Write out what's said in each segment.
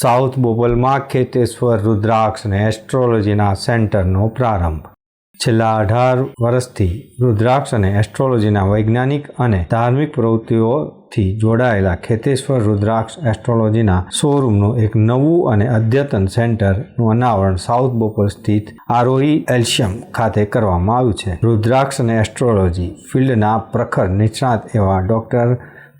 South બોપલમાં Kheteshwar રુદ્રાક્ષ અને એસ્ટ્રોલોજીના સેન્ટરનો પ્રારંભ. છેલ્લા અઢાર વર્ષથી રુદ્રાક્ષ અને એસ્ટ્રોલોજીના વૈજ્ઞાનિક અને ધાર્મિક પ્રવૃત્તિઓથી જોડાયેલા ખેતેશ્વર રુદ્રાક્ષ એસ્ટ્રોલોજીના શોરૂમનું એક નવું અને અદ્યતન સેન્ટરનું અનાવરણ સાઉથ બોપલ સ્થિત આરોહી એલ્શિયમ ખાતે કરવામાં આવ્યું છે. રુદ્રાક્ષ અને એસ્ટ્રોલોજી ફિલ્ડના પ્રખર નિષ્ણાત એવા ડૉક્ટર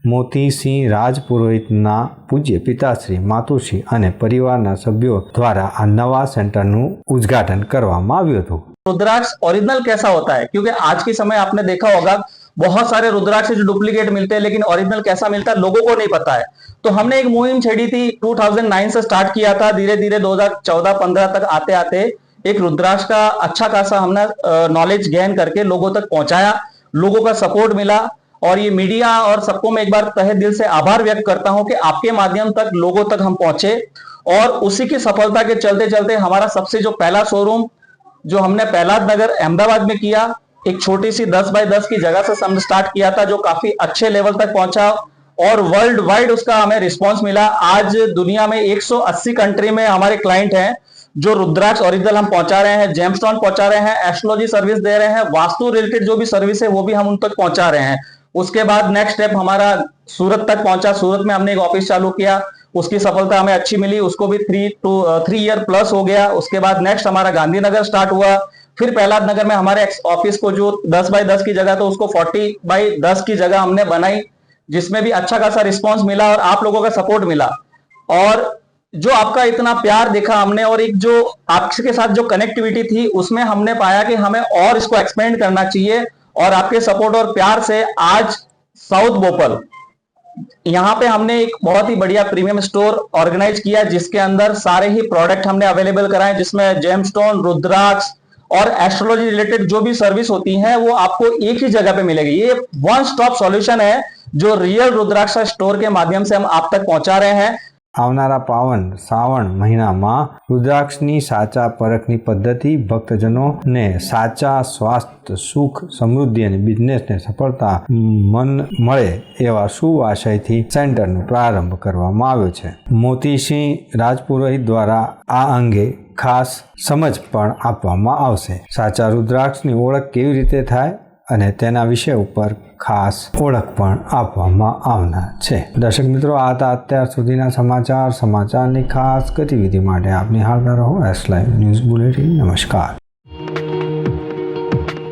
મોતીસિંહ રાજપુરોહિતના પૂજ્ય પિતાશ્રી માતુશ્રી અને પરિવારના સભ્યો દ્વારા આ નવા સેન્ટરનું ઉદ્ઘાટન કરવામાં આવ્યું હતું रुद्राक्ष ओरिजिनल कैसा होता है क्योंकि आज के समय आपने देखा होगा बहुत सारे रुद्राक्ष जो डुप्लीकेट मिलते हैं लेकिन ओरिजिनल कैसा मिलता है लोगों को नहीं पता है तो हमने एक मुहिम छेड़ी थी 2009 से स्टार्ट किया था धीरे धीरे 2014-15 तक आते आते एक रुद्राक्ष का अच्छा खासा हमने नॉलेज गेन करके लोगों तक पहुंचाया लोगों का सपोर्ट मिला और ये मीडिया और सबको मैं एक बार तहे दिल से आभार व्यक्त करता हूँ कि आपके माध्यम तक, लोगों तक हम पहुँचे और उसी की सफलता के चलते चलते हमारा सबसे जो पहला शोरूम जो हमने पहलाद नगर, अहमदाबाद में किया, एक छोटी सी 10 बाय 10 की जगह से स्टार्ट किया था, जो काफ़ी अच्छे लेवल तक पहुँचा और वर्ल्ड वाइड उसका हमें रिस्पांस मिला। आज दुनिया में 180 कंट्री में हमारे क्लाइंट हैं, जो रुद्राक्ष ओरिजिनल हम पहुँचा रहे हैं जेमस्टोन पहुँचा रहे हैं एस्ट्रोलॉजी सर्विस दे रहे हैं, वास्तु रिलेटेड जो भी सर्विस है, वो भी हम उन तक पहुँचा रहे हैं। उसके बाद नेक्स्ट स्टेप हमारा सूरत तक पहुँचा। सूरत में हमने एक ऑफ़िस चालू किया। उसकी सफलता हमें अच्छी मिली। उसको भी three two three year plus हो गया। उसके बाद नेक्स्ट हमारा गांधीनगर स्टार्ट हुआ। फिर प्रहलाद नगर में हमारे ऑफ़िस को जो 10 बाय 10 की जगह तो उसको 40 बाय 10 की जगह हमने बनाई, जिसमें भी अच्छा खासा रिस्पॉन्स मिला और आप लोगों का सपोर्ट मिला। और जो आपका इतना प्यार देखा हमने और एक जो आपके साथ जो कनेक्टिविटी थी, उसमें हमने पाया कि हमें और इसको एक्सपेंड करना चाहिए। और आपके सपोर्ट और प्यार से आज साउथ बोपल यहाँ पे हमने एक बहुत ही बढ़िया प्रीमियम स्टोर ऑर्गेनाइज किया, जिसके अंदर सारे ही प्रोडक्ट हमने अवेलेबल कराए, जिसमें जेमस्टोन रुद्राक्ष और एस्ट्रोलॉजी रिलेटेड जो भी सर्विस होती है, वो आपको एक ही जगह पे मिलेगी। ये वन स्टॉप सॉल्यूशन है जो रियल रुद्राक्ष स्टोर के माध्यम से हम आप तक पहुँचा रहे हैं। આવનારા પાવન, શ્રાવણ મહિનામાં રુદ્રાક્ષની સાચા પરખની પદ્ધતિ, ભક્તજનોને સાચા સ્વાસ્થ્ય સુખ, સમૃદ્ધિ અને બિઝનેસને સફળતા મન મળે એવા સુવાશયથી સેન્ટરનો પ્રારંભ કરવામાં આવ્યો છે. મોતીસિંહ રાજપુરોહિત દ્વારા આ અંગે ખાસ સમજ પણ આપવામાં આવશે. સાચા રુદ્રાક્ષની ઓળખ કેવી રીતે થાય? અને તેના વિષય ઉપર ખાસ ઓળખ પણ આપવામાં આવનાર છે. દર્શક મિત્રો, આ હતા અત્યાર સુધીના સમાચાર. સમાચારની ખાસ ગતિવિધિ માટે આપની હાલતા રહો. એસ લાઈવ ન્યૂઝ બુલેટિન નમસ્કાર.